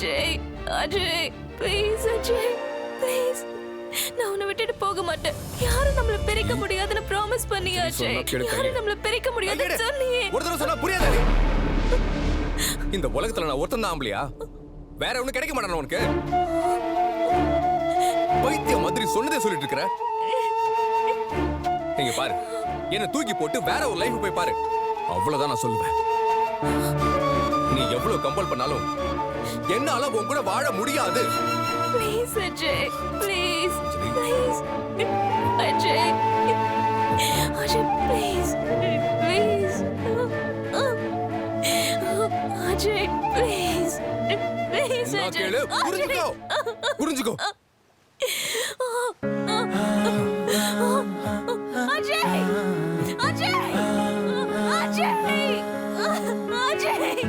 Ajay Ajay please Ajay please நான் உன்னை விட்டுட்டு போக மாட்டேன். யாரும் நம்மள பிரிக்க முடியாதுன்னு ப்ராமிஸ் பண்ணி அஜய். யாரும் நம்மள பிரிக்க முடியாதுன்னு. சொன்னியே ஒரு தடவை சொன்னா புரியாதா? இந்த உலகத்துல நான் ஒருத்தன் தான் ஆம்பளையா? வேற ஒண்ணு கிடைக்க மாட்டானா உனக்கு? பைத்திய மாதிரி சொன்னதே சொல்லிட்டு இருக்கிற? இங்க பாரு. என்ன தூக்கி போட்டு வேற ஒரு லைஃப் போய் பாரு. அவ்வளவுதான் நான் சொல்லுவேன். நீ எவ்வளவு கம்பல் பண்ணாலும் என்னால உன் கூட வாழ முடியாது. Please Ajay please. Please Ajay Ajay please please Ajay please please Ajay புரிஞ்சுக்கோ. புரிஞ்சுக்கோ. அஜய் அஜய் அஜய் அஜய்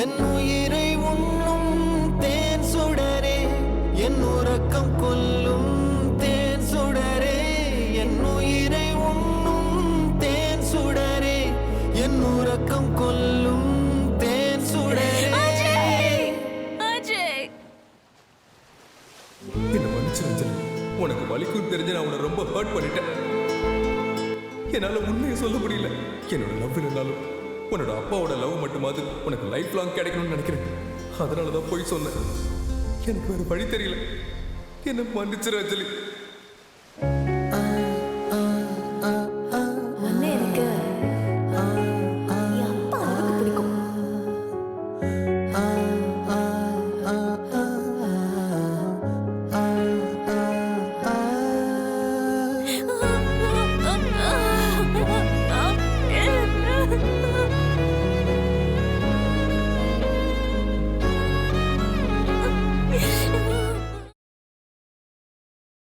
என் உயிரை உண்ணும் தேன் சுடரே என் உறக்கம் கொல்லும் தேன் சுடரே என் உயிரை உண்ணும் தேன் சுடரே என் உறக்கம் கொல்லும் தேன் சுடரே. என்ன மன்னிச்சு அஞ்சலி உனக்கு வலிக்கும் தெரிஞ்சு நான் உன்னை ரொம்ப ஹர்ட் பண்ணிட்டேன். என்னால உண்மையை சொல்ல முடியல. என்னோட லவ் இருந்தாலும் உன்னோட அப்பாவோட லவ் மட்டுமாவது உனக்கு லைஃப் லாங் கிடைக்கணும்னு நினைக்கிறேன். அதனால தான் போய் சொன்னேன். எனக்கு வேறு வழி தெரியல. என்ன மன்னிச்சிரு அஞ்சலி.